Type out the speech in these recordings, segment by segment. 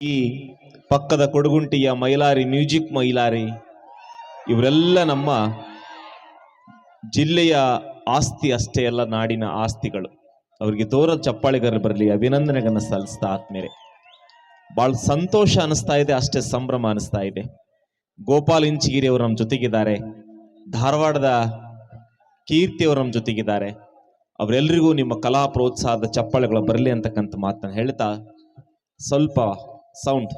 ಈ ಪಕ್ಕದ ಕೊಡಗುಂಟಿಯ ಮೈಲಾರಿ ಮ್ಯೂಸಿಕ್ ಮೈಲಾರಿ, ಇವರೆಲ್ಲ ನಮ್ಮ ಜಿಲ್ಲೆಯ ಆಸ್ತಿ ಅಷ್ಟೇ ಅಲ್ಲ, ನಾಡಿನ ಆಸ್ತಿಗಳು. ಅವರಿಗೆ ತೋರ ಚಪ್ಪಾಳಿಗರು ಬರಲಿ, ಅಭಿನಂದನೆಗಳನ್ನು ಸಲ್ಲಿಸ್ತಾ ಆದ್ಮೇಲೆ ಬಹಳ ಸಂತೋಷ ಅನಿಸ್ತಾ ಇದೆ, ಅಷ್ಟೇ ಸಂಭ್ರಮ ಅನಿಸ್ತಾ ಇದೆ. ಗೋಪಾಲ್ ಇಂಚಗಿರಿ ಅವರು ನಮ್ಮ ಜೊತೆಗಿದ್ದಾರೆ. ಧಾರವಾಡದ ಕೀರ್ತಿ ಅವರು ನಮ್ಮ ಜೊತೆಗಿದ್ದಾರೆ. ಅವರೆಲ್ಲರಿಗೂ ನಿಮ್ಮ ಕಲಾ ಪ್ರೋತ್ಸಾಹದ ಚಪ್ಪಾಳೆಗಳು ಬರಲಿ ಅಂತಕ್ಕಂಥ ಮಾತನ್ನು ಹೇಳ್ತಾ ಸ್ವಲ್ಪ ಸೌಂಡ್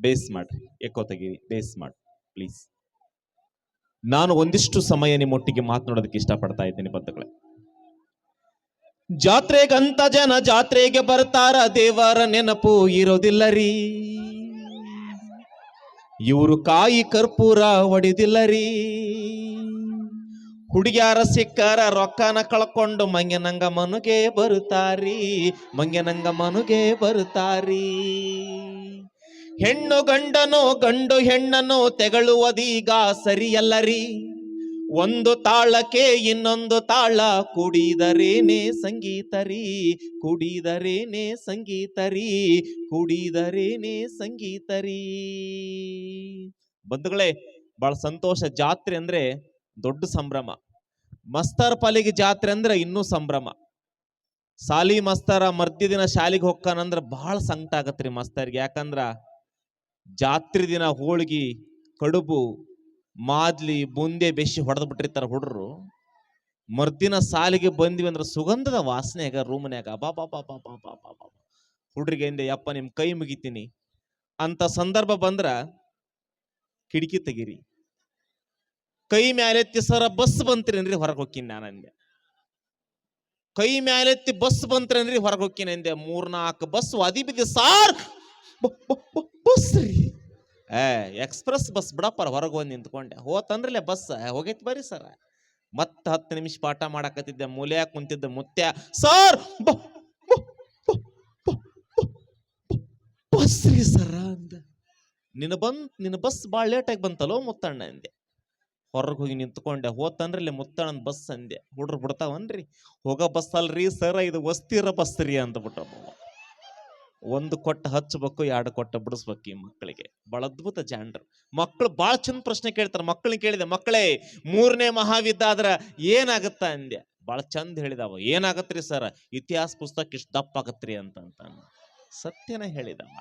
ಬೇಸ್ ಮಾಡ್ರಿ ಎಕೋ ಬೇಸ್ ಮಾಡಿ ಪ್ಲೀಸ್ ನಾನು ಒಂದಿಷ್ಟು ಸಮಯ ನಿಮ್ಮೊಟ್ಟಿಗೆ ಮಾತನಾಡೋದಕ್ಕೆ ಇಷ್ಟಪಡ್ತಾ ಇದ್ದೀನಿ ಬಂಧುಗಳೇ. ಜಾತ್ರೆಗಂತ ಜನ ಜಾತ್ರೆಗೆ ಬರ್ತಾರ, ದೇವರ ನೆನಪು ಇರೋದಿಲ್ಲ ರೀ ಇವರು ಕಾಯಿ ಕರ್ಪೂರ ಹೊಡೆದಿಲ್ಲ ರೀ ಹುಡುಗ್ಯಾರ ಸಿಕ್ಕಾರ ರೊಕ್ಕನ ಕಳ್ಕೊಂಡು, ಮಂಗ್ಯನಂಗ ಮನುಗೆ ಬರುತ್ತಾರಿ, ಮಂಗ್ಯನಂಗ ಮನುಗೆ ಬರುತ್ತಾರಿ. ಹೆಣ್ಣು ಗಂಡನು, ಗಂಡು ಹೆಣ್ಣನು, ತೆಗಳುವುದೀಗ ಸರಿಯಲ್ಲರಿ. ಒಂದು ತಾಳಕ್ಕೆ ಇನ್ನೊಂದು ತಾಳ ಕುಡಿದರೇನೆ ಸಂಗೀತರಿ ಕುಡಿದರೇನೆ ಸಂಗೀತರಿ ಕುಡಿದರೇನೆ ಸಂಗೀತರಿ. ಬಂಧುಗಳೇ ಬಹಳ ಸಂತೋಷ ಜಾತ್ರೆ ಅಂದ್ರೆ ದೊಡ್ಡ ಸಂಭ್ರಮ. ಮಸ್ತಾರ್ ಪಾಲಿಗೆ ಜಾತ್ರೆ ಅಂದ್ರೆ ಇನ್ನೂ ಸಂಭ್ರಮ. ಸಾಲಿ ಮಸ್ತಾರ ಮರ್ದಿ ದಿನ ಶಾಲಿಗೆ ಹೊಕ್ಕಾನಂದ್ರ ಬಹಳ ಸಂಕಟ ಆಗತ್ರಿ ಮಸ್ತಾರಿಗೆ. ಯಾಕಂದ್ರ ಜಾತ್ರೆ ದಿನ ಹೋಳ್ಗಿ, ಕಡುಬು, ಮಾದ್ಲಿ, ಬುಂದೆ ಬೆಶಿ ಹೊಡೆದ್ ಬಿಟ್ಟಿರ್ತಾರ ಹುಡ್ರು. ಮರ್ದಿನ ಸಾಲಿಗೆ ಬಂದ್ವಿ ಅಂದ್ರೆ ಸುಗಂಧದ ವಾಸನೆಯಾಗ, ರೂಮ್ನ್ಯಾಗ ಬಾ ಬಾ ಬಾ ಬಾ ಬಾ ಬಾ ಬಾ. ಹುಡ್ರಿಗೆ ಹಿಂದೆ, ಯಪ್ಪ ನಿಮ್ ಕೈ ಮುಗಿತೀನಿ. ಅಂತ ಸಂದರ್ಭ ಬಂದ್ರ ಕಿಟಕಿ ತೆಗೀರಿ. ಕೈ ಮ್ಯಾಲೆತ್ತಿ ಸರ ಬಸ್ ಬಂತ್ರೇನ್ರಿ ಹೊರಗೆ ಹೋಗ್ತೀನಿ ನಾನು ಅಂದೆ. ಕೈ ಮ್ಯಾಲೆತ್ತಿ ಬಸ್ ಬಂತ್ರೇನ್ರಿ ಹೊರಗೆ ಹೋಕ್ಕಿನಿ ಅಂದೆ. ಮೂರ್ನಾಲ್ಕು ಬಸ್ ಅದಿ ಬಿದ್ದೆ ಸಾರ್! ಬಸ್ ರೀ. ಏ, ಎಕ್ಸ್ಪ್ರೆಸ್ ಬಸ್ ಬಿಡಪ್ಪ ಹೊರಗೆ ಹೋಗಿ ನಿಂತ್ಕೊಂಡೆ. ಹೋತಂದ್ರಲೆ ಬಸ್. ಹೋಗೈತಿ ಬರ್ರಿ ಸರ. ಮತ್ತೆ ಹತ್ತು ನಿಮಿಷ ಪಾಠ ಮಾಡಕತ್ತಿದ್ದೆ. ಮೂಲೆಯ ಕುಂತಿದ್ದ ಮುತ್ಯ ಸರ್, ಬ- ಬ- ಬ- ಬ- ಬ- ಬ- ಬಸ್ ರೀ ಸರ ಅಂದ. ನಿನ್ನ ಬಂದ್ ನಿನ್ನ ಬಸ್ ಭಾಳ ಲೇಟಾಗಿ ಬಂತಲ್ಲೋ ಮುತ್ತಣ್ಣ ಅಂದೆ. ಹೊರಗೆ ಹೋಗಿ ನಿಂತ್ಕೊಂಡೆ. ಹೋತಂದ್ರಲ್ಲಿ ಮುತ್ತಣ್ಣ ಬಸ್ ಅಂದೆ. ಹುಡ್ರು ಬಿಡ್ತಾವನ್ರಿ? ಹೋಗೋ ಬಸ್ ಅಲ್ರಿ ಸರ, ಇದು ವಸ್ತಿರ ಬಸ್ ರೀ ಅಂತ ಬಿಟ್ಟ ಒಂದು ಕೊಟ್ಟ ಹಚ್ಚಬೇಕು ಎರಡು ಕೊಟ್ಟ ಬಿಡಿಸ್ಬೇಕು ಈ ಮಕ್ಕಳಿಗೆ. ಬಹಳ ಅದ್ಭುತ ಜಾಂಡ್ರು. ಮಕ್ಕಳು ಭಾಳ ಚಂದ ಪ್ರಶ್ನೆ ಕೇಳ್ತಾರೆ. ಮಕ್ಕಳನ್ನ ಕೇಳಿದೆ, ಮಕ್ಕಳೇ, ಮೂರನೇ ಮಹಾವಿದ್ಯ ಆದ್ರೆ ಏನಾಗತ್ತ? ಅಂದೆ. ಭಾಳ ಚಂದ ಹೇಳಿದವ ಏನಾಗತ್ರಿ ಸರ್? ಇತಿಹಾಸ ಪುಸ್ತಕ ಇಷ್ಟು ದಪ್ಪ ರೀ ಅಂತ ಸತ್ಯನ ಹೇಳಿದವ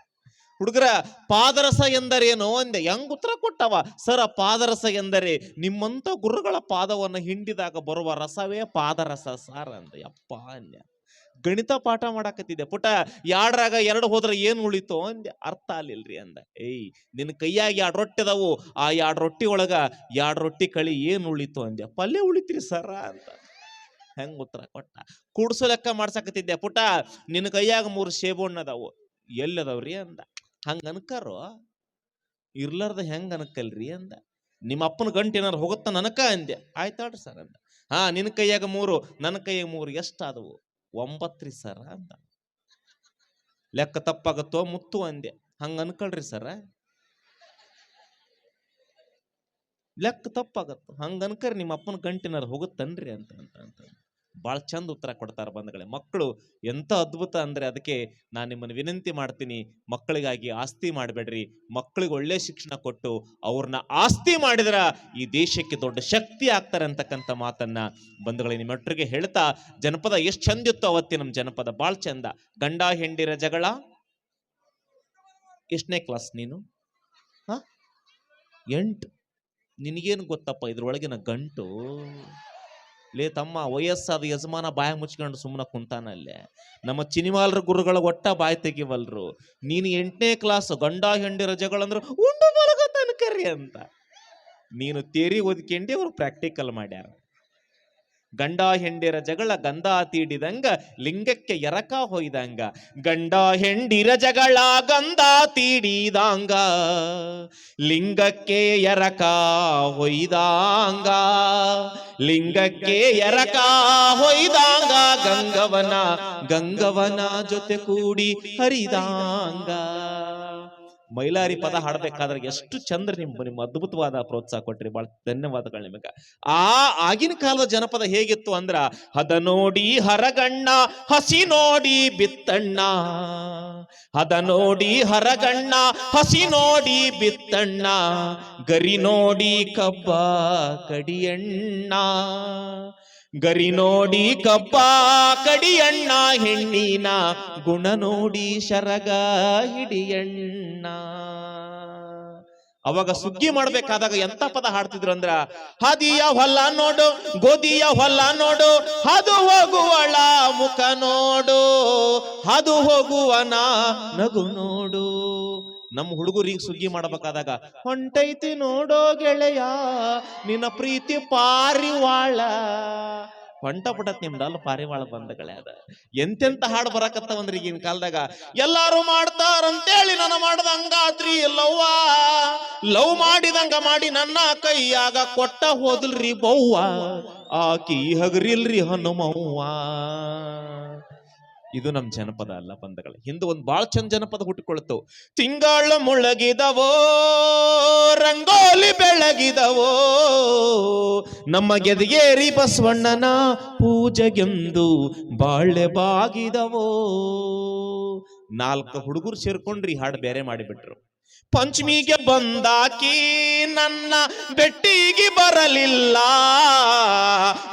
ಹುಡುಗರ, ಪಾದರಸ ಎಂದರೇನು? ಅಂದೆ. ಹೆಂಗ್ ಉತ್ತರ ಕೊಟ್ಟವ? ಸರ, ಪಾದರಸ ಎಂದರೆ ನಿಮ್ಮಂತ ಗುರುಗಳ ಪಾದವನ್ನು ಹಿಂಡಿದಾಗ ಬರುವ ರಸವೇ ಪಾದರಸ, ಸಾರ ಅಂದೆ. ಅಪ್ಪ ಅಂದೆ ಗಣಿತ ಪಾಠ ಮಾಡಾಕತ್ತಿದ್ದೆ. ಪುಟ, ಯಾಡ್ರಾಗ ಎರಡು ಹೋದ್ರೆ ಏನು ಉಳಿತು? ಅಂದೆ. ಅರ್ಥ ಆಗ್ಲಿಲ್ರಿ ಅಂದ. ಏಯ್ ನಿನ್ನ ಕೈಯಾಗಿ ಎರಡು ರೊಟ್ಟಿ ಅದಾವು, ಆ ಎರಡು ರೊಟ್ಟಿ ಒಳಗ ಎರಡು ರೊಟ್ಟಿ ಕಳಿ ಏನು ಉಳಿತು? ಅಂದೆ. ಪಲ್ಯ ಉಳಿತ್ರಿ ಸರ ಅಂತ. ಹೆಂಗ್ ಉತ್ತರ ಕೊಟ್ಟ. ಕೂಡ್ಸು ಲೆಕ್ಕ ಮಾಡ್ಸಕತ್ತಿದ್ದೆ. ಪುಟ ನಿನ್ನ ಕೈಯಾಗ ಮೂರು ಸೇಬು ಹಣ್ಣು ಅದಾವು, ಎಲ್ಲಿ ಅದಾವ್ರಿ? ಅಂದ. ಹಂಗ ಅನ್ಕಾರೋ? ಇರ್ಲಾರ್ದ ಹೆಂಗ್ ಅನ್ಕಲ್ರಿ ಅಂದ. ನಿಮ್ಮ ಅಪ್ಪನ ಗಂಟೆ ಏನಾರು ಹೋಗುತ್ತ ನನಕ ಅಂದೆ ಆಯ್ತಾಳ್ರಿ ಸರ್ ಅಂದ. ಹಾ ನಿನ್ನ ಕೈಯಾಗ ಮೂರು, ನನ್ನ ಕೈಯಾಗ ಮೂರು ಎಷ್ಟಾದವು? ಒಂಬತ್ತ್ರಿ ಸರ ಅಂದ. ಲೆಕ್ಕ ತಪ್ಪಾಗತ್ತೋ ಮುತ್ತು ಅಂದೆ ಹಂಗ ಅನ್ಕೊಳ್ರಿ ಸರ. ಲೆಕ್ಕ ತಪ್ಪಾಗತ್ತೋ. ಹಂಗ ಅನ್ಕರಿ ನಿಮ್ಮ ಅಪ್ಪನ ಗಂಟಿನಾರು ಹೋಗುತ್ತನ್ರಿ ಅಂತ ಅಂತ ಅಂತ. ಭಾಳ ಚಂದ ಉತ್ತರ ಕೊಡ್ತಾರೆ ಬಂಧುಗಳೇ. ಮಕ್ಕಳು ಎಂತ ಅದ್ಭುತ ಅಂದ್ರೆ ಅದಕ್ಕೆ ನಾನು ನಿಮ್ಮನ್ನು ವಿನಂತಿ ಮಾಡ್ತೀನಿ, ಮಕ್ಕಳಿಗಾಗಿ ಆಸ್ತಿ ಮಾಡಬೇಡ್ರಿ. ಮಕ್ಕಳಿಗೆ ಒಳ್ಳೆ ಶಿಕ್ಷಣ ಕೊಟ್ಟು ಅವ್ರನ್ನ ಆಸ್ತಿ ಮಾಡಿದ್ರ ಈ ದೇಶಕ್ಕೆ ದೊಡ್ಡ ಶಕ್ತಿ ಆಗ್ತಾರೆ ಅಂತಕ್ಕಂಥ ಮಾತನ್ನ ಬಂಧುಗಳೇ ನಿಮ್ಮೊಟ್ಟರಿಗೆ ಹೇಳ್ತಾ, ಜನಪದ ಎಷ್ಟು ಚಂದ ಇತ್ತು ನಮ್ಮ ಜನಪದ. ಭಾಳ ಚಂದ. ಗಂಡ ಹೆಂಡಿರ ಜಗಳ? ಎಷ್ಟನೇ ಕ್ಲಾಸ್ ನೀನು? ಹಾ? ಎಂಟು? ನಿನಗೇನು ಗೊತ್ತಪ್ಪ? ಇದ್ರೊಳಗಿನ ಗಂಟು? ಲೇ ತಮ್ಮ ವಯಸ್ಸಾದ ಯಜಮಾನ ಬಾಯ ಮುಚ್ಕೊಂಡು ಸುಮ್ಮನೆ ಕುಂತಾನಲ್ಲೇ ನಮ್ಮ ಚಿನಿಮಾಲ್ರ ಗುರುಗಳ ಒಟ್ಟ ಬಾಯಿ ತೆಗಿವಲ್ರು. ನೀನು ಎಂಟನೇ ಕ್ಲಾಸ್ ಗಂಡ ಹೆಂಡಿರ ಜಗಳಂದ್ರೆ ಉಂಡು ಉಂಡು ಕರಿ ಅಂತ. ನೀನು ತೇರಿ ಓದ್ಕೊಂಡಿ ಅವ್ರು ಪ್ರಾಕ್ಟಿಕಲ್ ಮಾಡ್ಯಾರ. ಗಂಡ ಹೆಂಡಿರ ಜಗಳ ಗಂಧ ತೀಡಿದಂಗ ಲಿಂಗಕ್ಕೆ ಎರಕ ಹೊಯ್ದಂಗ. ಗಂಡ ಹೆಂಡಿರ ಜಗಳ ಗಂಧ ತೀಡಿದಂಗ. ಲಿಂಗಕ್ಕೆ ಎರಕ ಹೊಯ್ದಾಂಗ. ಲಿಂಗಕ್ಕೆ ಎರಕ ಹೊಯ್ದಾಂಗ. ಗಂಗವನ ಗಂಗವನ ಜೊತೆ ಕೂಡಿ ಹರಿದಾಂಗ. ಮೈಲಾರಿ ಪದ ಹಾಡಬೇಕಾದ್ರೆ ಎಷ್ಟು ಚಂದ್ರ ನಿಮ್ಮ ನಿಮ್ಮ ಅದ್ಭುತವಾದ ಪ್ರೋತ್ಸಾಹ ಕೊಟ್ರಿ. ಬಹಳ ಧನ್ಯವಾದಗಳು ನಿಮಗೆ. ಆ ಆಗಿನ ಕಾಲದ ಜನಪದ ಹೇಗಿತ್ತು ಅಂದ್ರ ಹದ ನೋಡಿ ಹರಗಣ್ಣ ಹಸಿ ನೋಡಿ ಬಿತ್ತಣ್ಣ. ಹದ ನೋಡಿ ಹರಗಣ್ಣ ಹಸಿ ನೋಡಿ ಬಿತ್ತಣ್ಣ. ಗರಿ ನೋಡಿ ಕಬ್ಬ ಕಡಿಯಣ್ಣ. ಗರಿ ನೋಡಿ ಕಪ್ಪ, ಕಡಿಯಣ್ಣ, ಹೆಣ್ಣಿನ ಗುಣ ನೋಡಿ ಶರಗ, ಹಿಡಿಯಣ್ಣ. ಅವಾಗ ಸುಗ್ಗಿ ಮಾಡ್ಬೇಕಾದಾಗ ಎಂತ ಪದ ಹಾಡ್ತಿದ್ರು ಅಂದ್ರ, ಹದಿಯ ಹೊಲ ನೋಡು ಗೋಧಿಯ ಹೊಲ ನೋಡು, ಹಾದು ಹೋಗುವಳ ಮುಖ ನೋಡು, ಹಾದು ಹೋಗುವನ ನಗು ನೋಡು. ನಮ್ಮ ಹುಡುಗರಿಗೆ ಸುಗ್ಗಿ ಮಾಡಬೇಕಾದಾಗ, ಹೊಂಟೈತಿ ನೋಡೋ ಗೆಳೆಯ, ನಿನ್ನ ಪ್ರೀತಿ ಪಾರಿವಾಳ. ಹೊಂಟ ಪುಟತ್ ನಿಮ್ದಲ್ಲ ಪಾರಿವಾಳ ಬಂದಗಳೇ ಅದ. ಎಂತೆಂತ ಹಾಡು ಬರಕತ್ತವಂದ್ರೆ ಈಗಿನ ಕಾಲದಾಗ, ಎಲ್ಲಾರು ಮಾಡ್ತಾರಂತೇಳಿ ನನ್ನ ಮಾಡ್ದಂಗಾತ್ರಿ ಲವ್ವ ಲವ್ ಮಾಡಿದಂಗ ಮಾಡಿ ನನ್ನ ಕೈಯಾಗ ಕೊಟ್ಟ ಹೋದಲ್ರಿ ಬೌವ್ವ, ಆಕಿ ಹಗರಿಲ್ರಿ ಹನುಮವ್ವ. ಇದು ನಮ್ಮ ಜನಪದ ಅಲ್ಲ ಬಂದಗಳ ಹಿಂದೆ ಒಂದು ಭಾಳ ಚಂದ ಜನಪದ ಹುಟ್ಟಿಕೊಳ್ತು ತಿಂಗಳ ಮುಳಗಿದವೋ, ರಂಗೋಲಿ ಬೆಳಗಿದವೋ, ನಮ್ಮ ಗೆದಗೇರಿ ಬಸವಣ್ಣನ ಪೂಜೆಗೆಂದು ಬಾಳೆ ಬಾಗಿದವೋ. ನಾಲ್ಕು ಹುಡುಗರು ಸೇರ್ಕೊಂಡ್ರಿ ಹಾಡು ಬೇರೆ ಮಾಡಿಬಿಟ್ರು. ಪಂಚಮಿಗೆ ಬಂದಾಕಿ ನನ್ನ ಬೆಟ್ಟಿಗೆ ಬರಲಿಲ್ಲ.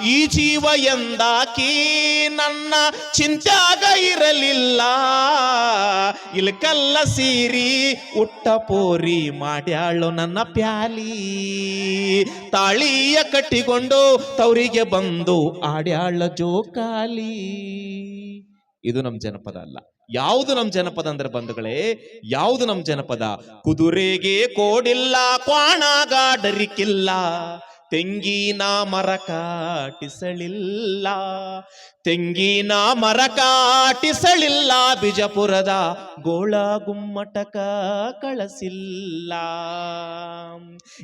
ಈ ಜೀವ ಎಂದಾಕಿ ನನ್ನ ಚಿಂತ್ಯಾಗ ಇರಲಿಲ್ಲ. ಇಲ್ಕಲ್ಲ ಸೀರಿ ಉಟ್ಟ ಪೋರಿ ಮಾಡ್ಯಾಳು ನನ್ನ ಪ್ಯಾಲಿ. ತಾಳಿಯ ಕಟ್ಟಿಕೊಂಡು ತವರಿಗೆ ಬಂದು ಆಡ್ಯಾಳ ಜೋಕಾಲಿ. ಇದು ನಮ್ ಜನಪದ ಅಲ್ಲ. ಯಾವುದು ನಮ್ ಜನಪದ ಅಂದ್ರೆ ಬಂಧುಗಳೇ, ಯಾವುದು ನಮ್ ಜನಪದ? ಕುದುರೆಗೆ ಕೋಡಿಲ್ಲ, ಕ್ವಾಣಾಗ ಡರಿಕಿಲ್ಲ. ತೆಂಗಿನ ಮರ ಕಾಟಿಸಲಿಲ್ಲ, ತೆಂಗಿನ ಮರ ಕಾಟಿಸಲಿಲ್ಲ, ಬಿಜಪುರದ ಗೋಳ ಗುಮ್ಮಟಕ ಕಳಸಿಲ್ಲ.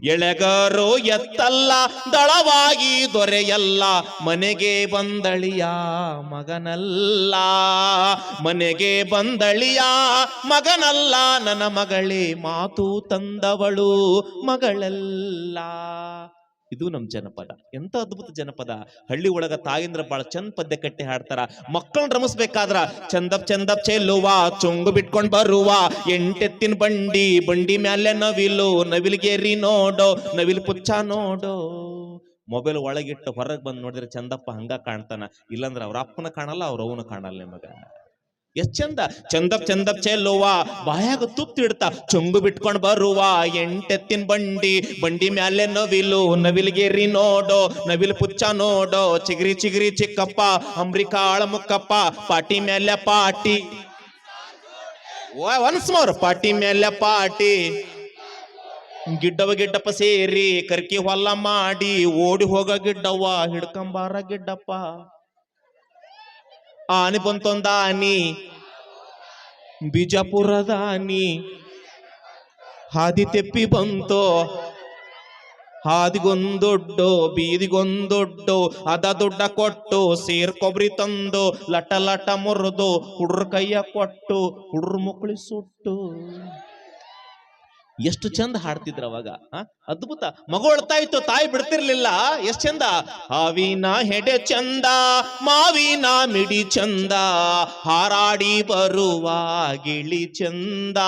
ಎಳೆಗರು ಎತ್ತಲ್ಲ, ದಳವಾಗಿ ದೊರೆಯಲ್ಲ, ಮನೆಗೆ ಬಂದಳಿಯ ಮಗನಲ್ಲ. ಮನೆಗೆ ಬಂದಳಿಯ ಮಗನಲ್ಲ, ನನ್ನ ಮಗಳೇ ಮಾತು ತಂದವಳು ಮಗಳಲ್ಲ. ಇದು ನಮ್ಮ ಜನಪದ. ಎಂತ ಅದ್ಭುತ ಜನಪದ. ಹಳ್ಳಿ ಒಳಗ ತಾಯಿಂದ್ರ ಬಾಳ ಚಂದ ಪದ್ಯ ಕಟ್ಟಿ ಹಾಡ್ತಾರ. ಮಕ್ಕಳನ್ನ ರಮಿಸ್ಬೇಕಾದ್ರ, ಚಂದಪ್ ಚಂದಪ್, ಚೆಲ್ಲುವ, ಚುಂಗು ಬಿಟ್ಕೊಂಡ್ ಬರುವ, ಎಂಟೆತ್ತಿನ ಬಂಡಿ ಬಂಡಿ ಮ್ಯಾಲೆ ನವಿಲು, ನವಿಲ್ಗೇರಿ ನೋಡೋ, ನವಿಲ್ ಪುಚ್ಚ ನೋಡೋ. ಮೊಬೈಲ್ ಒಳಗಿಟ್ಟು ಹೊರಗೆ ಬಂದು ನೋಡಿದ್ರೆ, ಚಂದಪ್ಪ ಹಂಗ ಕಾಣ್ತಾನ. ಇಲ್ಲಾಂದ್ರೆ ಅವ್ರ ಅಪ್ಪನ ಕಾಣಲ್ಲ, ಅವ್ರ ಅವನು ಕಾಣಲ್ಲ ನಿಮಗ. ಎಷ್ಟ್ ಚಂದ? ಚಂದಪ್ ಚಂದಪ್ ಚೆಲ್ಲುವ, ಬಾಯಾಗ ತುತ್ತಿಡ್ತಾ ಚೊಂಗು ಬಿಟ್ಕೊಂಡ್ ಬರುವ, ಎಂಟೆತ್ತಿನ ಬಂಡಿ ಬಂಡಿ ಮ್ಯಾಲೆ ನವಿಲು, ನವಿಲ್ಗೇರಿ ನೋಡೋ, ನವಿಲ್ ಪುಚ್ಚ ನೋಡೋ, ಚಿಗ್ರಿ ಚಿಗ್ರಿ ಚಿಕ್ಕಪ್ಪ, ಅಂಬ್ರಿಕಾಳ ಮುಕ್ಕಪ್ಪ, ಪಾಟಿ ಮ್ಯಾಲೆ ಪಾಟಿ. ಒನ್ಸ್ ಮೋರ್ ಪಾಟಿ ಮ್ಯಾಲೆ ಪಾಟಿ. ಗಿಡ್ಡವ ಗಿಡ್ಡಪ್ಪ ಸೇರಿ, ಕರ್ಕಿ ಹೊಲ ಮಾಡಿ, ಓಡಿ ಹೋಗ ಗಿಡ್ಡವ್ವ, ಹಿಡ್ಕಂಬಾರ ಗಿಡ್ಡಪ್ಪ. ಆನಿ ಬಂತೊಂದ ಆನಿ ಬಿಜಾಪುರದ ಆನಿ ಹಾದಿ ತೆಪ್ಪಿ ಬಂತು ಹಾದಿಗೊಂದೊಡ್ಡು ಬೀದಿಗೊಂದೊಡ್ಡು ಅದ ದುಡ್ಡ ಕೊಟ್ಟು ಸೇರ್ ಕೊಬ್ಬರಿ ತಂದು ಲಟ ಲಟ ಮುರಿದು ಹುಡ್ರ ಕೈಯ ಕೊಟ್ಟು ಹುಡ್ರ ಮುಕ್ಳಿ ಸುಟ್ಟು ಎಷ್ಟು ಚಂದ ಹಾಡ್ತಿದ್ರು ಅವಾಗ? ಅದ್ಭುತ. ಮಗು ಇತ್ತು ತಾಯಿ ಬಿಡ್ತಿರ್ಲಿಲ್ಲ. ಎಷ್ಟ್ ಚಂದ? ಹಾವಿನ ಹೆಡೆ ಚಂದ, ಮಾವಿನ ಮಿಡಿ ಚಂದ, ಹಾರಾಡಿ ಬರುವ ಗಿಳಿ ಚಂದ.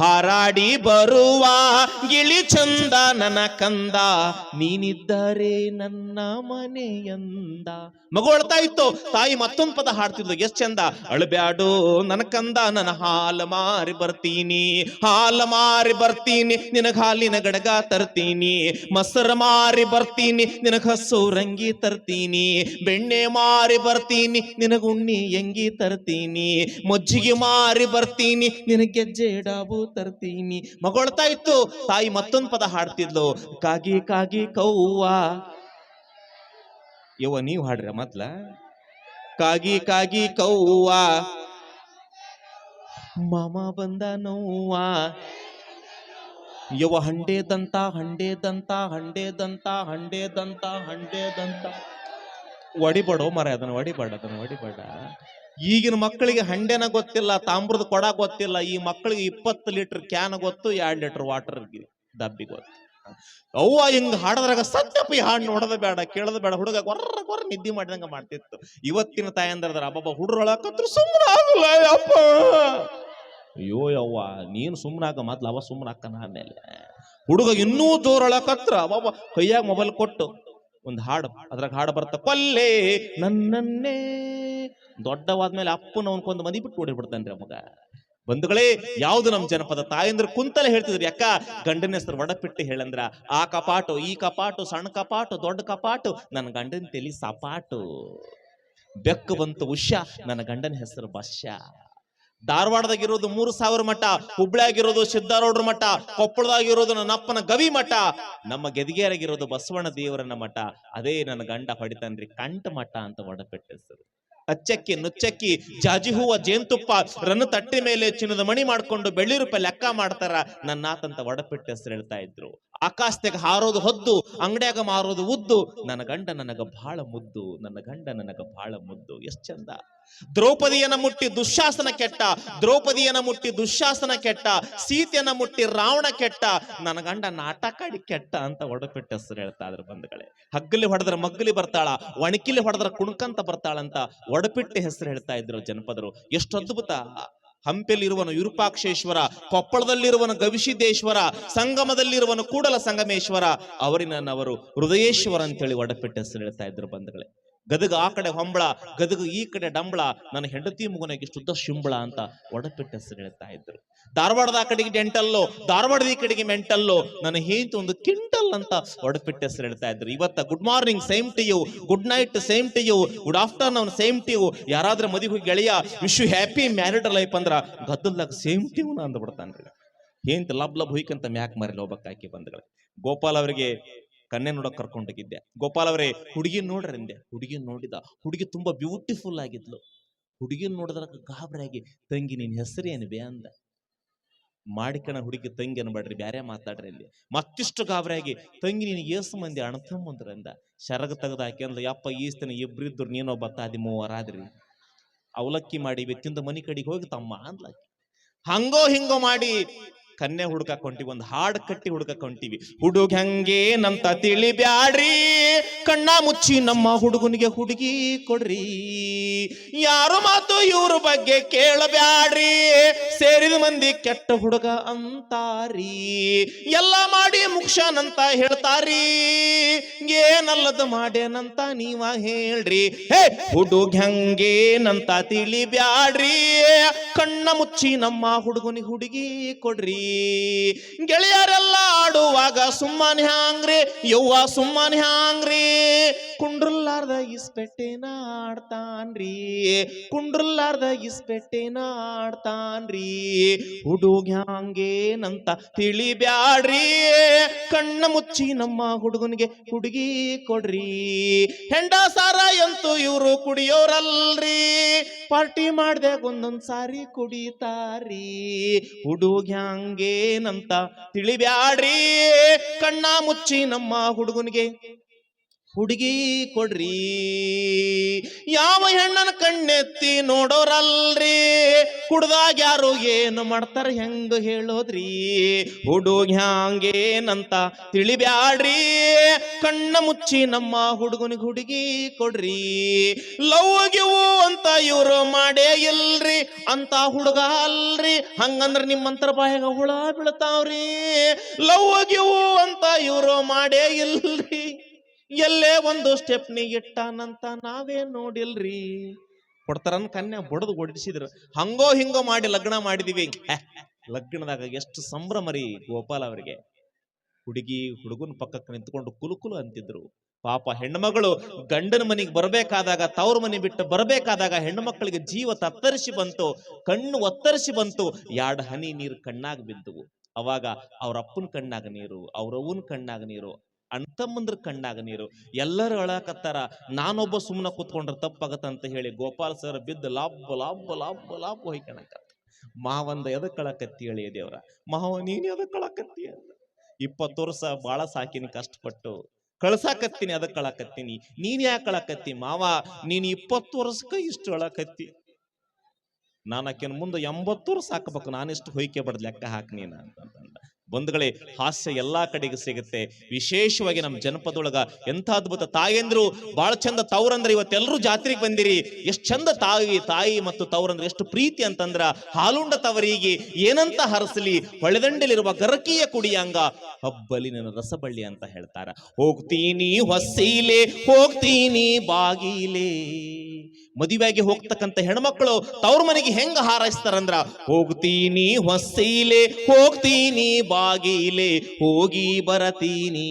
ಹಾರಾಡಿ ಬರುವ ಗಿಳಿ ಚಂದ ನನ ಕಂದ, ನೀನಿದ್ದರೆ ನನ್ನ ಮನೆಯಂದ ಮಗು ಇತ್ತು ತಾಯಿ ಮತ್ತೊಂದು ಪದ ಹಾಡ್ತಿದ್ಲು, ಎಷ್ಟ್ ಚಂದ? ಅಳಬ್ಯಾಡು ನನ ಕಂದ, ನನ್ನ ಹಾಲು ಮಾರಿ ಬರ್ತೀನಿ, ಹಾಲು ಮಾರಿ ಬರ್ತೀನಿ ನಿನಗ ಹಾಲಿನ ಗಡಗ ತರ್ತೀನಿ. ಮೊಸರು ಮಾರಿ ಬರ್ತೀನಿ, ನಿನಗ ಹಸು ರಂಗಿ ತರ್ತೀನಿ. ಬೆಣ್ಣೆ ಮಾರಿ ಬರ್ತೀನಿ, ನಿನಗ ಉಣ್ಣಿ ಎಂಗಿ ತರ್ತೀನಿ. ಮಜ್ಜಿಗೆ ಮಾರಿ ಬರ್ತೀನಿ, ನಿನಗೆ ಗೆಜ್ಜೆ ಡಾಬು ತರ್ತೀನಿ. ಮಗೊಳ್ತಾ ಇತ್ತು ತಾಯಿ ಮತ್ತೊಂದು ಪದ ಹಾಡ್ತಿದ್ಲು, ಕಾಗಿ ಕಾಗಿ ಕೌವ್ವ. ಯವ್ವ, ನೀವು ಹಾಡ್ರ ಮೊದ್ಲ? ಕಾಗಿ ಕಾಗಿ ಕೌವ್ವ. ಮಾಮ ಬಂದ ನೋವ. ಯವ ಹಂಡೇದಂತ ಹಂಡೇದಂತ ಹಂಡೇದಂತ ಹಂಡೇದಂತ ಹಂಡೇದಂತ ಒಡಿಬೇಡ ಮರ ಅದನ್ನ, ಒಡಿಬೇಡ ಅದನ್ನ, ಒಡಿಬೇಡ. ಈಗಿನ ಮಕ್ಕಳಿಗೆ ಹಂಡೆನ ಗೊತ್ತಿಲ್ಲ, ತಾಮ್ರದ ಕೊಡ ಗೊತ್ತಿಲ್ಲ. ಈ ಮಕ್ಕಳಿಗೆ ಇಪ್ಪತ್ತು ಲೀಟರ್ ಕ್ಯಾನ್ ಗೊತ್ತು, ಎರಡು ಲೀಟರ್ ವಾಟರ್ ಡಬ್ಬಿ ಗೊತ್ತು. ಅವ್ವ ಹಿಂಗ್ ಹಾಡದ್ರಾಗ ಸತ್ಯಪ್ಪ ಈ ಹಾಡು ನೋಡೋದ ಬೇಡ, ಕೇಳೋದ ಬೇಡ, ಹುಡುಗ ಕೊರ್ರ ಕೊರ್ರ ನಿದ್ದೆ ಮಾಡಿದಂಗ ಮಾಡ್ತಿತ್ತು. ಇವತ್ತಿನ ತಾಯಂದ್ರದ್ರ ಅಬ್ಬಬ್ಬ ಹುಡುಗರೊಳಕತ್ರ ಸುಮ್ಮನ ಆಗಲ್ಲ ಅಪ್ಪ ಅಯ್ಯೋ ಯವ್ವ, ನೀನು ಸುಮ್ಮನಾಗ ಮೊದ್ಲು ಅವ ಸುಮ್ಮನಾಕನ ಆಮೇಲೆ. ಹುಡುಗ ಇನ್ನೂ ಜೋರೊಳಕತ್ರ ಅಬ್ಬಬ್ಬ ಕೈಯಾಗ ಮೊಬೈಲ್ ಕೊಟ್ಟು ಒಂದು ಹಾಡು, ಅದ್ರಾಗ ಹಾಡು ಬರ್ತ ಕೊಲ್ಲೆ ನನ್ನನ್ನೇ. ದೊಡ್ಡವಾದ್ಮೇಲೆ ಅಪ್ಪನ ಅವನ್ಕೊಂದು ಮದಿ ಬಿಟ್ಟು ಓಡಿಬಿಡ್ತಾನ್ರಿ ಮಗ. ಬಂಧುಗಳೇ, ಯಾವುದು ನಮ್ ಜನಪದ ತಾಯಂದ್ರ ಕುಂತಲೇ ಹೇಳ್ತಿದ್ರಿ ಯಾಕ ಗಂಡನ ಹೆಸರು ಒಡಪಿಟ್ಟು ಹೇಳಂದ್ರ? ಆ ಕಪಾಟು, ಈ ಕಪಾಟು, ಸಣ್ಣ ಕಪಾಟು, ದೊಡ್ಡ ಕಪಾಟು, ನನ್ನ ಗಂಡನ ತೆಲಿ ಸಪಾಟು. ಬೆಕ್ಕು ಬಂತು ಉಷ್ಯ, ನನ್ನ ಗಂಡನ ಹೆಸರು ಬಶ್ಯ. ಧಾರವಾಡದಾಗಿರೋದು ಮೂರು ಸಾವಿರ ಮಠ ಆಗಿರೋದು ಸಿದ್ದಾರೋಡ್ರ ಮಠ, ಕೊಪ್ಪಳದಾಗಿರೋದು ನನ್ನ ಅಪ್ಪನ ಗವಿ ಮಠ. ನಮ್ಮ ಗೆದಿಗೆಯರಾಗಿರೋದು ಬಸವಣ್ಣ ದೇವರನ್ನ ಮಠ. ಅದೇ ನನ್ನ ಗಂಡ ಹೊಡಿತಾನ್ರಿ, ಕಂಠ ಮಠ ಅಂತ ಒಡಪೆಟ್ಟ ಹೆಸರು. ಅಚ್ಚಕ್ಕಿ ನುಚ್ಚಕ್ಕಿ ಜಾಜಿ ಹೂವ ಜೇನ್ತುಪ್ಪ ರನ್ನ ತಟ್ಟಿ ಮೇಲೆ ಚಿನ್ನದ ಮಣಿ ಮಾಡ್ಕೊಂಡು ಬೆಳ್ಳಿ ರೂಪಾಯಿ ಲೆಕ್ಕ ಮಾಡ್ತಾರ. ನನ್ನಾತಂತ ಆತಂತ ಒಡಪೆಟ್ಟ ಹೆಸರು ಹೇಳ್ತಾ ಇದ್ರು. ಆಕಾಶದಾಗ ಹಾರೋದು ಹೊದ್ದು, ಅಂಗಡ್ಯಾಗ ಮಾರೋದು ಉದ್ದು, ನನ್ನ ಗಂಡ ನನಗ ಬಹಳ ಮುದ್ದು, ನನ್ನ ಗಂಡ ನನಗ ಬಹಳ ಮುದ್ದು. ಎಷ್ಟ್ ಚಂದ. ದ್ರೌಪದಿಯನ್ನ ಮುಟ್ಟಿ ದುಶ್ಯಾಸನ ಕೆಟ್ಟ, ದ್ರೌಪದಿಯನ್ನ ಮುಟ್ಟಿ ದುಶ್ಯಾಸನ ಕೆಟ್ಟ, ಸೀತೆಯನ್ನ ಮುಟ್ಟಿ ರಾವಣ ಕೆಟ್ಟ, ನನ್ನ ಗಂಡ ನಾಟಕಾಡಿ ಕೆಟ್ಟ ಅಂತ ಒಡಪಿಟ್ಟ ಹೆಸರು ಹೇಳ್ತಾ ಇದ್ರು ಬಂಧುಗಳೇ. ಹಗ್ಗಲಿ ಹೊಡೆದ್ರ ಮಗ್ಗಲಿ ಬರ್ತಾಳ, ಒಣಕಿಲಿ ಹೊಡೆದ್ರ ಕುಣಕಂತ ಬರ್ತಾಳಂತ ಒಡಪಿಟ್ಟ ಹೆಸರು ಹೇಳ್ತಾ ಇದ್ರು ಜನಪದರು. ಎಷ್ಟು ಅದ್ಭುತ. ಹಂಪಿಯಲ್ಲಿರುವನು ವಿರೂಪಾಕ್ಷೇಶ್ವರ, ಕೊಪ್ಪಳದಲ್ಲಿರುವನು ಗವಿಸಿದ್ದೇಶ್ವರ, ಸಂಗಮದಲ್ಲಿರುವನು ಕೂಡಲ ಸಂಗಮೇಶ್ವರ ಅವರಿನವರು ಹೃದಯೇಶ್ವರ ಅಂತೇಳಿ ಒಡಪೆಟ್ಟ ಹೆಸರು ಹೇಳ್ತಾ ಇದ್ರು ಬಂಧುಗಳೇ. ಗದಗ ಆ ಕಡೆ ಹೊಂಬಳ, ಗದಗ ಈ ಕಡೆ ಡಂಬಳ, ನನ್ನ ಹೆಂಡತಿ ಮುಗುನಾಗಿ ಶುದ್ಧ ಶಿಂಬಳ ಅಂತ ಒಡಪೆಟ್ಟ ಹೆಸರು ಹೇಳ್ತಾ ಇದ್ರು. ಧಾರವಾಡದ ಆ ಕಡೆಗೆ ಡೆಂಟಲ್ಲು ಧಾರವಾಡದ ಈ ಕಡೆಗೆ ಮೆಂಟಲ್ಲು, ನನ್ನ ಹೇಂತ ಒಂದು ಕಿಂಟಲ್ ಅಂತ ಒಡಪೆಟ್ಟ ಹೆಸರು ಹೇಳ್ತಾ ಇದ್ರು. ಇವತ್ತ good morning same to you good night same to you good afternoon same to you ಯಾರಾದ್ರೂ ಮದುವೆ ಹೋಗಿ ಗೆಳೆಯ wish you happy married life ಅಂದ್ರ ಗದ್ದಲ್ದಾಗ ಸೇಮ್ ಟು ಯು ಅಂದ್ಬಿಡ್ತಾನ್ರಿ. ಹೇಂತ ಲಬ್ ಲಬ್ ಹುಯ್ಕಂತ ಮ್ಯಾಕ್ ಮರಿಲಿ ಹೋಗ್ಬೇಕಾಕಿ ಬಂದ್ಗಳು ಗೋಪಾಲ್ ಅವರಿಗೆ ಕನ್ನೆ ನೋಡಕ್ ಕರ್ಕೊಂಡೋಗಿದ್ದೆ ಗೋಪಾಲ್ ಅವರೇ ಹುಡುಗಿ ನೋಡ್ರಿ ಅಂದೆ. ಹುಡುಗಿ ನೋಡಿದ. ಹುಡುಗಿ ತುಂಬಾ ಬ್ಯೂಟಿಫುಲ್ ಆಗಿದ್ಲು. ಹುಡುಗಿನ ನೋಡಿದ್ರ ಗಾಬರಿಯಾಗಿ ತಂಗಿ ನಿನ್ ಹೆಸರೇನು ಬೇ ಅಂದ. ಮಾಡಿಕಣ ಹುಡುಗಿ, ತಂಗಿ ಅನ್ಬೇಡ್ರಿ, ಬ್ಯಾರೆ ಮಾತಾಡ್ರಿ ಇಲ್ಲಿ. ಮತ್ತಿಷ್ಟು ಗಾಬರಿಯಾಗಿ ತಂಗಿ ನೀನು ಏಸು ಮಂದಿ ಅಣತಮ್ಮಂದ್ರಂದ ಶರಗ ತೆಗೆದು ಹಾಕಿ ಅಂದ ಯಪ್ಪ ಈಸ್ತನ ಇಬ್ರಿದ್ರು ನೀನೊಬ್ಬ ತಾದಿ ಮೂವರಾದ್ರಿ ಅವಲಕ್ಕಿ ಮಾಡಿ, ಬೆತ್ತಿಂದ ಮನಿ ಕಡೆಗೆ ಹೋಗಿ ತಮ್ಮ ಅಂದ್ಲಾಕಿ ಹಂಗೋ ಹಿಂಗೋ ಮಾಡಿ ಕನ್ಯೆ ಹುಡುಕಕ್ ಹೊಂಟಿವಿ ಒಂದು ಹಾಡ್ ಕಟ್ಟಿ ಹುಡುಕಕ್ ಹೊಂಟಿವಿ ಹುಡುಗ ನಂತ ತಿಳಿ ಬ್ಯಾಡ್ರಿ ಕಣ್ಣ ಮುಚ್ಚಿ ನಮ್ಮ ಹುಡುಗನಿಗೆ ಹುಡುಗಿ ಕೊಡ್ರಿ. ಯಾರು ಮಾತು ಇವ್ರ ಬಗ್ಗೆ ಕೇಳಬ್ಯಾಡ್ರಿ, ಸೇರಿದ ಮಂದಿ ಕೆಟ್ಟ ಹುಡುಗ ಅಂತಾರಿ. ಎಲ್ಲ ಮಾಡಿ ಮುಕ್ಷನಂತ ಹೇಳ್ತಾರಿ, ಏನಲ್ಲದ ಮಾಡ್ಯಾನಂತ ನೀವ ಹೇಳ್ರಿ. ಹೇ, ಹುಡುಗ ಹಂಗೇನಂತ ತಿಳಿಬ್ಯಾಡ್ರಿ ಕಣ್ಣ ಮುಚ್ಚಿ ನಮ್ಮ ಹುಡುಗನಿಗೆ ಹುಡುಗಿ ಕೊಡ್ರಿ. ಗೆಳೆಯರೆಲ್ಲ ಆಡುವಾಗ ಸುಮ್ಮನೆ ಹ್ಯಾಂಗ್ರಿ, ಯವ್ವ ಸುಮ್ಮನೆ ಹ್ಯಾಂಗ್ರಿ. ಕುಂಡ್ರಲ್ಲಾರ್ದ ಇಸ್ಪೆಟ್ಟೆನ ಆಡ್ತಾನ್ರಿ ಕುಂಡ್ರಲ್ಲಾರ್ದ ಇಸ್ಪೆಟ್ಟೆನ ಆಡ್ತಾನ್ರಿ ಹುಡುಗ ಹ್ಯಾಂಗೇನಂತ ತಿಳಿಬ್ಯಾಡ್ರಿ. ಕಣ್ಣ ಮುಚ್ಚಿ ನಮ್ಮ ಹುಡುಗನಿಗೆ ಹುಡುಗಿ ಕೊಡ್ರಿ. ಹೆಂಡ ಸಾರ ಎಂತೂ ಇವರು ಕುಡಿಯೋರಲ್ರಿ. ಪಾರ್ಟಿ ಮಾಡ್ದಾಗ ಒಂದೊಂದ್ ಸಾರಿ ಕುಡಿತಾರಿ ಹುಡುಗ ಹ್ಯಾಂಗೇನಂತ ತಿಳಿಬ್ಯಾಡ್ರಿ? ಕಣ್ಣ ಮುಚ್ಚಿ ನಮ್ಮ ಹುಡುಗನಿಗೆ ಹುಡುಗಿ ಕೊಡ್ರಿ. ಯಾವ ಹೆಣ್ಣನ ಕಣ್ಣೆತ್ತಿ ನೋಡೋರಲ್ರಿ? ಕುಡ್ದಾಗ ಯಾರು ಏನು ಮಾಡ್ತಾರ ಹೆಂಗ ಹೇಳೋದ್ರಿ? ಹುಡುಗ ಹ್ಯಾಂಗೇನಂತ ತಿಳಿಬ್ಯಾಡ್ರಿ. ಕಣ್ಣ ಮುಚ್ಚಿ ನಮ್ಮ ಹುಡುಗನಿಗೆ ಹುಡುಗಿ ಕೊಡ್ರಿ. ಲವ್ ಗಿವು ಅಂತ ಇವರು ಮಾಡೇ ಇಲ್ರಿ. ಅಂತ ಹುಡುಗ ಅಲ್ರಿ. ಹಂಗಂದ್ರ ನಿಮ್ಮಂತರ ಬಾಯಾಗ ಹುಳ ಬೀಳ್ತಾವ್ರಿ. ಲವ್ ಗಿವು ಅಂತ ಇವರು ಮಾಡೇ ಇಲ್ರಿ. ಎಲ್ಲೇ ಒಂದು ಸ್ಟೆಪ್ನಿ ಇಟ್ಟಾನಂತ ನಾವೇ ನೋಡಿಲ್ರಿ. ಕೊಡ್ತಾರನ್ ಕನ್ಯಾ ಬಡದು ಓಡಿಸಿದ್ರು. ಹಂಗೋ ಹಿಂಗೋ ಮಾಡಿ ಲಗ್ನ ಮಾಡಿದೀವಿ. ಲಗ್ನದಾಗ ಎಷ್ಟು ಸಂಭ್ರಮ ರೀ ಗೋಪಾಲ್ ಅವರಿಗೆ. ಹುಡುಗಿ ಹುಡುಗನ ಪಕ್ಕಕ್ಕೆ ನಿಂತ್ಕೊಂಡು ಕುಲುಕುಲು ಅಂತಿದ್ರು. ಪಾಪ ಹೆಣ್ಮಗಳು ಗಂಡನ ಮನೆಗೆ ಬರಬೇಕಾದಾಗ, ತವ್ರ ಮನೆ ಬಿಟ್ಟು ಬರಬೇಕಾದಾಗ ಹೆಣ್ಣು ಮಕ್ಕಳಿಗೆ ಜೀವ ತತ್ತರಿಸಿ ಬಂತು, ಕಣ್ಣು ಒತ್ತರಿಸಿ ಬಂತು ಎರಡು ಹನಿ ನೀರು ಕಣ್ಣಾಗ ಬಿದ್ದವು. ಅವಾಗ ಅವ್ರ ಅಪ್ಪನ ಕಣ್ಣಾಗ ನೀರು ಅವ್ರವ್ವನ ಕಣ್ಣಾಗ ನೀರು. ಅಣ್ತಮ್ಮಂದ್ರ ಕಣ್ಣಾಗ ನೀರು. ಎಲ್ಲರೂ ಅಳಕತ್ತಾರ ನಾನೊಬ್ಬ ಸುಮ್ಮನೆ ಕೂತ್ಕೊಂಡ್ರೆ ತಪ್ಪಾಗತ್ತ ಅಂತ ಹೇಳಿ ಗೋಪಾಲ್ ಸರ್ ಬಿದ್ದು ಲಾಭ ಲಾಭ ಲಾಭ ಲಾಭ ಹೊಯ್ಕಣಕ ಮಾವಂದ ಎದಕ್ಕೆ ಕಳಕತ್ತಿ ಹೇಳಿ ದೇವ್ರ. ಮಾವ, ನೀನು ಎದಕ್ಕೆ ಕಳಕತ್ತಿ ಅಂತ ಇಪ್ಪತ್ತು ವರ್ಷ ಬಾಳ ಸಾಕಿನ ಕಷ್ಟಪಟ್ಟು. ಕಳ್ಸಾಕತ್ತೀನಿ ಅದಕ್ಕೆ ಕಳಕತ್ತೀನಿ ನೀನ್ ಯಾಕೆ ಕಳಕತ್ತಿ? ಮಾವ, ನೀನು ಇಪ್ಪತ್ತು ವರ್ಷಕ್ಕ ಇಷ್ಟು ಅಳಕತ್ತಿ ನಾನು ಆಕಿನ ಮುಂದೆ ಎಂಬತ್ತು ವರ್ಷ ಹಾಕಬೇಕು. ನಾನಿಷ್ಟು ಹೊಯ್ಕೆ ಬಡ್ದು ಲೆಕ್ಕ ಹಾಕ್ ನೀನು ಅಂತಂದ ಬಂಧುಗಳೇ, ಹಾಸ್ಯ ಎಲ್ಲಾ ಕಡೆಗೆ ಸಿಗುತ್ತೆ. ವಿಶೇಷವಾಗಿ ನಮ್ಮ ಜನಪದೊಳಗ ಎಂಥ ಅದ್ಭುತ. ತಾಯಂದ್ರು ಬಹಳ ಚಂದ ತವ್ರಂದ್ರೆ ಇವತ್ತೆಲ್ಲರೂ ಜಾತ್ರೆಗೆ ಬಂದಿರಿ. ಎಷ್ಟು ಚಂದ ತಾಯಿ ತಾಯಿ ಮತ್ತು ತವ್ರಂದ್ರೆ ಎಷ್ಟು ಪ್ರೀತಿ ಅಂತಂದ್ರ ಹಾಲುಂಡ ತವರಿಗೆ ಏನಂತ ಹರಸಲಿ, ಹೊಳೆದಂಡಲಿರುವ ಗರಕೀಯ ಕುಡಿಯಂಗ ಹಬ್ಬಲಿ ನನ್ನ ರಸಬಳ್ಳಿ ಅಂತ ಹೇಳ್ತಾರ. ಹೋಗ್ತೀನಿ ಹೊಸೀಲೆ ಹೋಗ್ತೀನಿ ಬಾಗಿಲೆ. ಮದುವೆಗೆ ಹೋಗ್ತಕ್ಕಂಥ ಹೆಣ್ಮಕ್ಳು ತವ್ರ ಮನೆಗೆ ಹೆಂಗ ಹಾರೈಸ್ತಾರಂದ್ರ, ಹೋಗ್ತೀನಿ ಹೊಸ್ಸೀಲೆ, ಹೋಗ್ತೀನಿ ಬಾಗಿಲೆ, ಹೋಗಿ ಬರತೀನಿ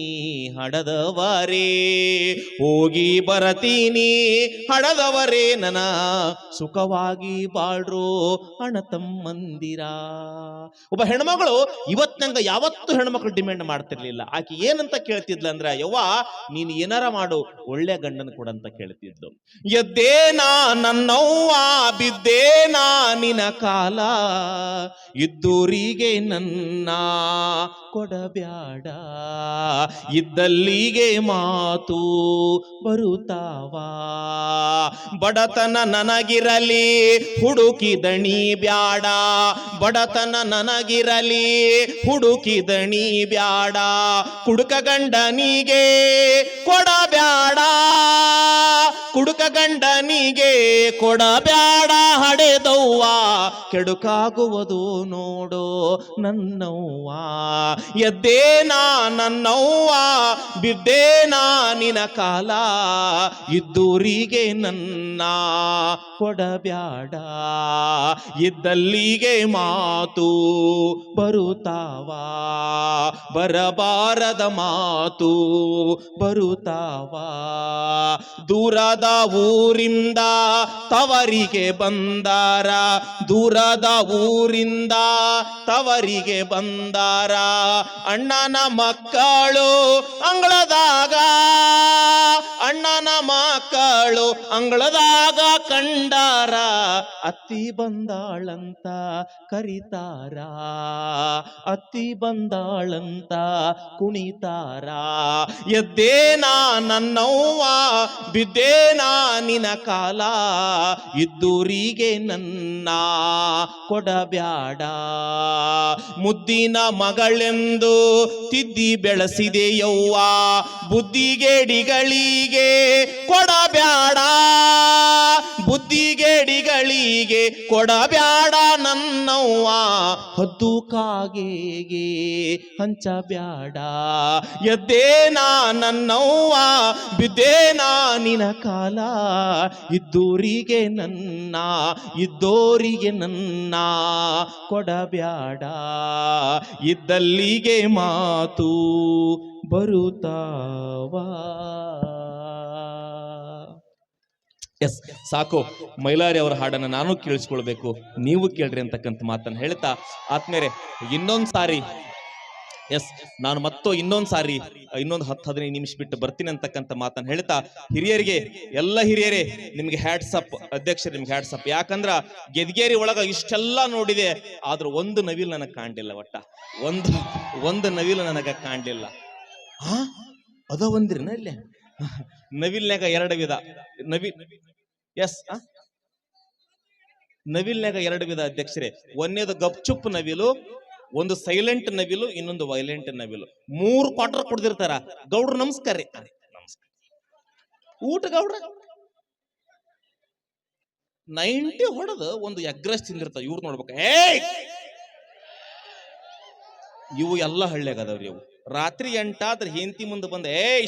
ಹಡದವರೇ, ಹೋಗಿ ಬರತೀನಿ ಹಡದವರೇ ನನ ಸುಖವಾಗಿ ಬಾಳ್ರೋ ಹಣ ತಮ್ಮಂದಿರ ಒಬ್ಬ ಹೆಣ್ಮಗಳು ಇವತ್ ನಂಗ ಯಾವತ್ತು ಹೆಣ್ಮಕ್ಳು ಡಿಮ್ಯಾಂಡ್ ಮಾಡ್ತಿರ್ಲಿಲ್ಲ. ಆಕೆ ಏನಂತ ಕೇಳ್ತಿದ್ಲ ಅಂದ್ರ, ಯವ್ವ, ನೀನ್ ಏನಾರ ಮಾಡು, ಒಳ್ಳೆ ಗಂಡನ ಕೊಡಂತ ಕೇಳ್ತಿದ್ಲು. ಎದ್ದೇನಾ ನನ್ನವ್ವ ಬಿದ್ದೇ ನಾನಿನ ಕಾಲ. ಇದ್ದೂರಿಗೆ ನನ್ನ ಕೊಡಬ್ಯಾಡ. ಇದ್ದಲ್ಲಿಗೆ ಮಾತು ಬರುತ್ತಾವ ಬಡತನ ನನಗಿರಲಿ, ಹುಡುಕಿದಣಿ ಬ್ಯಾಡ. ಬಡತನ ನನಗಿರಲಿ, ಹುಡುಕಿದಣಿ ಬ್ಯಾಡ. ಕುಡುಕ ಗಂಡನಿಗೆ ಕೊಡಬ್ಯಾಡ. ಕುಡುಕ ಗಂಡನಿಗೆ ಕೊಡಬ್ಯಾಡ ಹಡೆದವ್ವ. ಕೆಡುಕಾಗುವುದು ನೋಡು ನನ್ನವ್ವ. ಎದ್ದೇನಾ ನನ್ನವ್ವ ಬಿದ್ದೇನಾ ನಿನ ಕಾಲ. ಇದ್ದೂರಿಗೆ ನನ್ನ ಕೊಡಬ್ಯಾಡ. ಇದ್ದಲ್ಲಿಗೆ ಮಾತು ಬರುತ್ತಾವ ಬರಬಾರದ ಮಾತು ಬರುತ್ತಾವ ದೂರದ ಊರಿಂದ ತವರಿಗೆ ಬಂದಾರ. ದೂರದ ಊರಿಂದ ತವರಿಗೆ ಬಂದಾರ. ಅಣ್ಣನ ಮಕ್ಕಳು ಅಂಗಳದಾಗ, ಅಣ್ಣನ ಮಕ್ಕಳು ಅಂಗಳದಾಗ ಕಂಡಾರ. ಅತ್ತಿ ಬಂದಾಳಂತ ಕರಿತಾರ. ಅತ್ತಿ ಬಂದಾಳಂತ ಕುಣಿತಾರ. ಎದ್ದೇನಾ ನನ್ನವ್ವ, ಬಿದ್ದೇನಾ ನಿನ ಕಾಲ ಇದ್ದೂರಿಗೆ ನನ್ನ ಕೊಡಬ್ಯಾಡ. ಮುದ್ದಿನ ಮಗಳೆಂದು ತಿದ್ದಿ ಬೆಳೆಸಿದೆಯವ್ವ, ಬುದ್ಧಿಗೇಡಿಗಳಿಗೆ ಕೊಡಬ್ಯಾಡ. ಬುದ್ಧಿಗೇಡಿಗಳಿಗೆ ಕೊಡಬ್ಯಾಡ ನನ್ನವ್ವ, ಹದ್ದು ಕಾಗೆಗೆ ಹಂಚಬ್ಯಾಡ. ಎದ್ದೇನಾ ನನ್ನವ್ವ ಬಿದ್ದೇನಾ ನಿನ ಕಾಲ ಇದ್ದೂರಿಗೆ ನನ್ನ, ಇದ್ದೋರಿಗೆ ನನ್ನ ಕೊಡಬ್ಯಾಡ. ಇದ್ದಲ್ಲಿಗೆ ಮಾತು ಬರುತ್ತಾವ. ಎಸ್, ಸಾಕು. ಮೈಲಾರಿ ಅವರ ಹಾಡನ್ನು ನಾನು ಕೇಳಿಸ್ಕೊಳ್ಬೇಕು. ನೀವು ಕೇಳ್ರಿ ಅಂತಕ್ಕಂಥ ಮಾತನ್ನು ಹೇಳ್ತಾ ಆತ್ಮೇರೆ ಇನ್ನೊಂದು ಸಾರಿ ಎಸ್ ನಾನು ಮತ್ತೋ ಇನ್ನೊಂದ್ ಸಾರಿ, ಇನ್ನೊಂದು ಹತ್ತು ಹದಿನೈದು ನಿಮಿಷ ಬಿಟ್ಟು ಬರ್ತೀನಿ ಅಂತಕ್ಕಂಥ ಮಾತನ್ನು ಹೇಳ್ತಾ, ಹಿರಿಯರಿಗೆ, ಎಲ್ಲ ಹಿರಿಯರೇ, ನಿಮ್ಗೆ ಹ್ಯಾಟ್ಸಪ್ ಅಧ್ಯಕ್ಷರು, ನಿಮ್ಗೆ ಹ್ಯಾಟ್ಸಪ್ ಯಾಕಂದ್ರ ಗೆದ್ಗೇರಿ ಒಳಗ ಇಷ್ಟೆಲ್ಲ ನೋಡಿದೆ, ಆದ್ರೆ ಒಂದು ನವಿಲ್ ನನಗೆ ಕಾಣ್ಲಿಲ್ಲ ಒಟ್ಟ. ಒಂದು ಒಂದು ನವಿಲು ನನಗೆ ಕಾಣ್ಲಿಲ್ಲ. ಹಾ ಅದ ಒಂದ್ರಿನ ಇಲ್ಲೇ? ನವಿಲ್ನ್ಯಾಗ ಎರಡು ವಿಧ. ನವಿ ಎಸ್ ನವಿಲ್ನ್ಯಾಗ ಎರಡು ವಿಧ ಅಧ್ಯಕ್ಷರೇ. ಒಂದೇದು ಗಪ್ಚುಪ್ ನವಿಲು ಒಂದು ಸೈಲೆಂಟ್ ನವಿಲು, ಇನ್ನೊಂದು ವೈಲೆಂಟ್ ನವಿಲು. ಮೂರು ಕ್ವಾರ್ಟರ್ ಕೊಡ್ದಿರ್ತಾರ. ಗೌಡ್ರು ನಮಸ್ಕಾರ ರೀ. ನಮಸ್ಕಾರ. ಊಟ ಗೌಡ್ರ? ನೈಂಟಿ ಹೊಡೆದು ಒಂದು ಎಗ್ರೆಸ್ ತಿಂದಿರ್ತಾವ. ಇವ್ರು ನೋಡ್ಬೇಕು. ಏ ಇವು ಎಲ್ಲ ಹಳ್ಳಿಯಾಗ ಅದಾವ್ರಿ ಇವು ರಾತ್ರಿ ಎಂಟಾದ್ರೆ ಹೆಂಡತಿ ಮುಂದೆ ಬಂದ ಏ.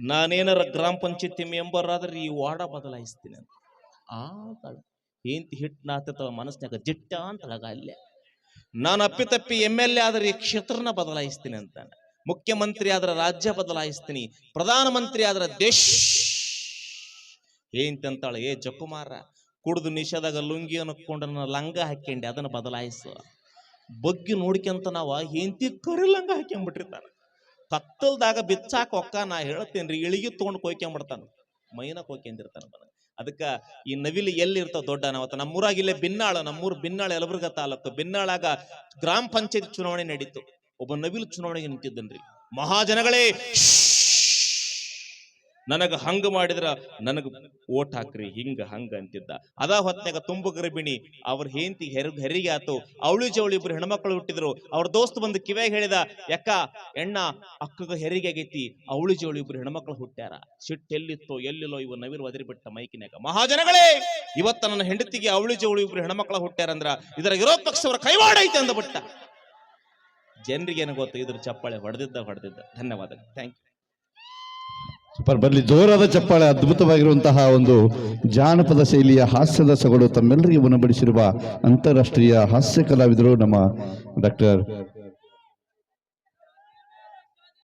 ನಾನೇನಾರ ಗ್ರಾಮ ಪಂಚಾಯತಿ ಮೆಂಬರ್ ಆದ್ರೆ ಈ ವಾರ್ಡ ಬದಲಾಯಿಸ್ತೀನಿ ಅಂತ. ಆ ಹೆಂಡತಿ ಹಿಟ್ಟು ನಾತಿರ್ತಾವ ಮನಸ್ನ್ಯಾಗ. ಜಿಟ್ಟ ಅಂತ ಅಲ್ಲೇ. ನಾನು ಅಪ್ಪಿತಪ್ಪಿ ಎಂ ಎಲ್ ಎ ಆದ್ರೆ ಈ ಕ್ಷೇತ್ರನ ಬದಲಾಯಿಸ್ತೀನಿ ಅಂತಾನೆ. ಮುಖ್ಯಮಂತ್ರಿ ಆದ್ರೆ ರಾಜ್ಯ ಬದಲಾಯಿಸ್ತೀನಿ, ಪ್ರಧಾನಮಂತ್ರಿ ಆದ್ರೆ ದೇಶ ಏಂತ ಅಂತಾಳೆ, ಏ ಜಕುಮಾರ, ಕುಡಿದು ನಿಷೇಧಾಗ ಲುಂಗಿ ಅನ್ಕೊಂಡು ನನ್ನ ಲಂಗ ಹಾಕ್ಯಂಡೆ, ಅದನ್ನ ಬದಲಾಯಿಸು. ಬಗ್ಗಿ ನೋಡ್ಕೊಂತ ನಾವು ಹೆಂತಿ ಕರಿ ಲಂಗ ಹಾಕ್ಯಂಬಿಟ್ಟಿರ್ತಾನೆ. ಕತ್ತಲ್ದಾಗ ಬಿಚ್ಚಾಕ ಒಕ್ಕ ನಾ ಹೇಳ್ತೇನ್ರಿ, ಇಳಿಗಿ ತಗೊಂಡ್ ಕೊಯ್ಕೊಂಬಿಡ್ತಾನೆ ಮೈನ ಕೊಯ್ಕೊಂಡಿರ್ತಾನ ಅದಕ್ಕ ಈ ನವಿಲು ಎಲ್ಲಿರ್ತಾವ ದೊಡ್ಡ ಅನಾವತ್ತ ನಮ್ಮೂರಾಗ ಇಲ್ಲೇ ಬಿನ್ನಾಳ, ನಮ್ಮೂರ್ ಬಿನ್ನಾಳ ಯಲಬುರ್ಗ ತಾಲೂಕು. ಬಿನ್ನಾಳಾಗ ಗ್ರಾಮ ಪಂಚಾಯತ್ ಚುನಾವಣೆ ನಡೀತು. ಒಬ್ಬ ನವಿಲು ಚುನಾವಣೆಗೆ ನಿಂತಿದ್ದನ್ರಿ. ಮಹಾಜನಗಳೇ ನನಗ ಹಂಗ ಮಾಡಿದ್ರ ನನಗ ಓಟ್ ಹಾಕ್ರಿ, ಹಿಂಗ ಹಂಗ ಅಂತಿದ್ದ. ಅದ ಹೊತ್ನಾಗ ತುಂಬು ಗರ್ಭಿಣಿ, ಅವ್ರ ಹೆಂಡತಿ ಹೆರ್, ಹೆರಿಗೆ ಆತು. ಅವಳಿ ಜವಳಿ ಇಬ್ರು ಹೆಣ್ಮಕ್ಳು ಹುಟ್ಟಿದ್ರು. ಅವ್ರ ದೋಸ್ತ್ ಬಂದು ಕಿವ್ಯಾಗ ಹೇಳಿದ ಯಾಕ ಎಣ್ಣ, ಅಕ್ಕಗ ಹೆರಿಗೆ ಆಗೈತಿ. ಅವಳಿ ಜವಳಿ ಇಬ್ರು ಹೆಣ್ಮಕ್ಳು ಹುಟ್ಟ್ಯಾರ ಸಿಟ್ಟು ಎಲ್ಲಿತ್ತೋ, ಎಲ್ಲಿಲ್ಲೋ ಇವ ನವಿರು ಒದರಿ ಬಿಟ್ಟ ಮೈಕಿನ್ಯಾಗ. ಮಹಾಜನಗಳೇ, ಇವತ್ತ ನನ್ನ ಹೆಂಡತಿಗೆ ಅವಳಿ ಜವಳಿ ಇಬ್ರು ಹೆಣ್ಮಕ್ಳು ಹುಟ್ಟ್ಯಾರಂದ್ರ ಇದರ ವಿರೋಧ ಪಕ್ಷವರ ಕೈವಾಡ ಐತೆ ಅಂದ್ಬಿಟ್ಟ. ಜನರಿಗೆ ಏನು ಗೊತ್ತು? ಇದ್ರ ಚಪ್ಪಾಳೆ ಹೊಡೆದಿದ್ದ ಹೊಡೆದಿದ್ದ. ಧನ್ಯವಾದಗಳು. Thank you super. ಬರ್ಲಿ, ಜೋರಾದ ಚಪ್ಪಾಳೆ, ಅದ್ಭುತವಾಗಿರುವಂತಹ ಒಂದು ಜಾನಪದ ಶೈಲಿಯ ಹಾಸ್ಯದ ಸೊಗಡು ತಮ್ಮೆಲ್ಲರಿಗೆ ಉಣಬಡಿಸಿರುವ ಅಂತಾರಾಷ್ಟ್ರೀಯ ಹಾಸ್ಯ ಕಲಾವಿದರು ನಮ್ಮ ಡಾಕ್ಟರ್